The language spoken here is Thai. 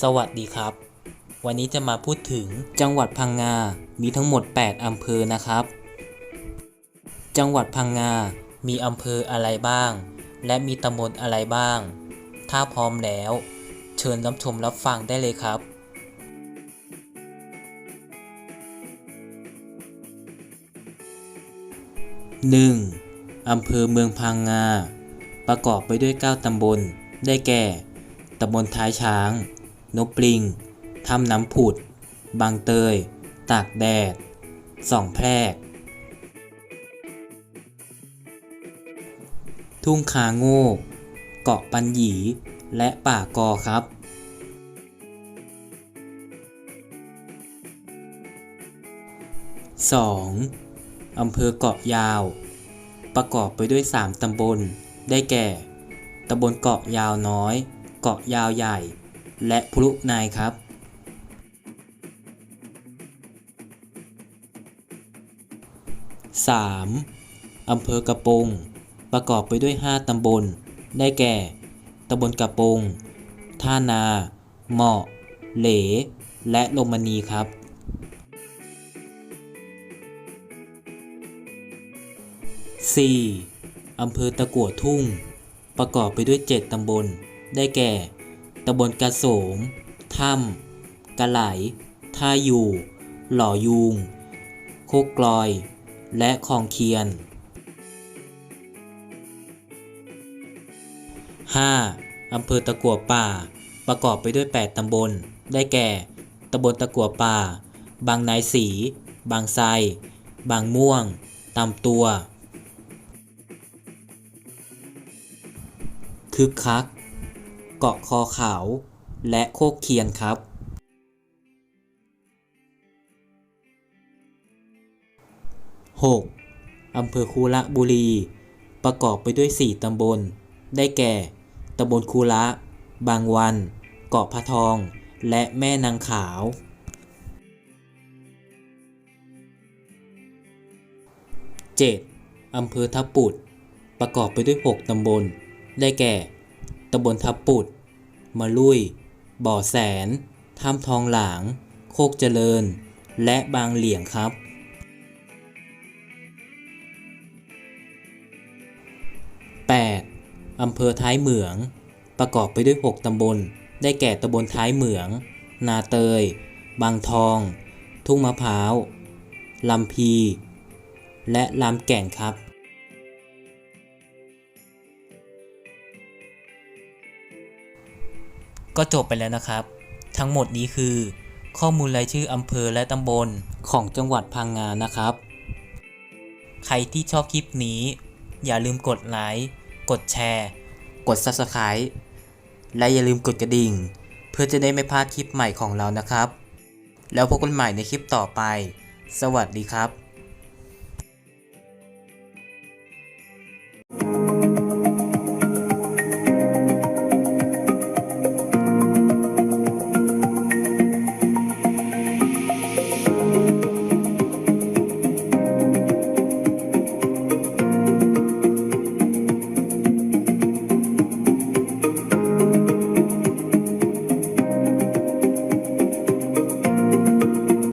สวัสดีครับ วันนี้จะมาพูดถึงจังหวัดพังงา มีทั้งหมด 8 อำเภอนะครับ จังหวัดพังงา มีอำเภออะไรบ้าง และมีตำบลอะไรบ้าง ถ้าพร้อมแล้ว เชิญรับชมรับฟังได้เลยครับ 1. อำเภอเมืองพังงา ประกอบไปด้วย 9 ตำบล ได้แก่ ตำบลท้ายช้าง นบปลิงทำน้ำผุด บางเตย ตากแดด สองแพรก ทุ่งคาโง่เกาะปันหยี และป่ากอครับ 2. อำเภอเกาะยาว ประกอบไปด้วย 3 ตำบล ได้แก่ ตำบลเกาะยาวน้อย เกาะยาวใหญ่ และพลุนายครับ 3. อำเภอกระโปง ประกอบไปด้วย 5 ตำบล ได้แก่ ตำบลกระโปง ท่านา เหมาะ เหล และลมมณีครับ 4. อำเภอตะกั่วทุ่ง ประกอบไปด้วย 7 ตำบล ได้แก่ ตำบลกระโสม ถ้ำกระไหล ท่าอยู่ หล่อยูง โคกกลอย และคลองเคียน 5. อำเภอตะกั่วป่า ประกอบไปด้วย 8 ตำบล ได้แก่ ตำบลตะกั่วป่า บางนายสี บางไทรบางม่วง ตำตัว คึกคัก เกาะคอขาว และโคกเคียนครับ 6. อำเภอคูระบุรี ประกอบไปด้วย 4 ตำบล ได้แก่ ตำบลคูระ บางวัน เกาะพะทอง และแม่นางขาว 7. อำเภอทับปุด ประกอบไปด้วย 6 ตำบล ได้แก่ตำบลทับปุดมะลุย บ่อแสนถ้ำทองหลาง โคกเจริญ และบางเหลี่ยงครับ 8. อำเภอท้ายเหมือง ประกอบไปด้วย 6 ตำบล ได้แก่ตำบลท้ายเหมือง นาเตย บางทอง ทุ่งมะพร้าว ลำพี และลำแก่นครับ ก็จบไปแล้วนะครับ ทั้งหมดนี้คือ ข้อมูลรายชื่ออำเภอและตำบลของจังหวัดพังงานะครับ ใครที่ชอบคลิปนี้ อย่าลืมกดไลค์กดแชร์ กด Subscribe และอย่าลืมกดกระดิ่ง เพื่อจะได้ไม่พลาดคลิปใหม่ของเรานะครับ แล้วพบกันใหม่ในคลิปต่อไป สวัสดีครับ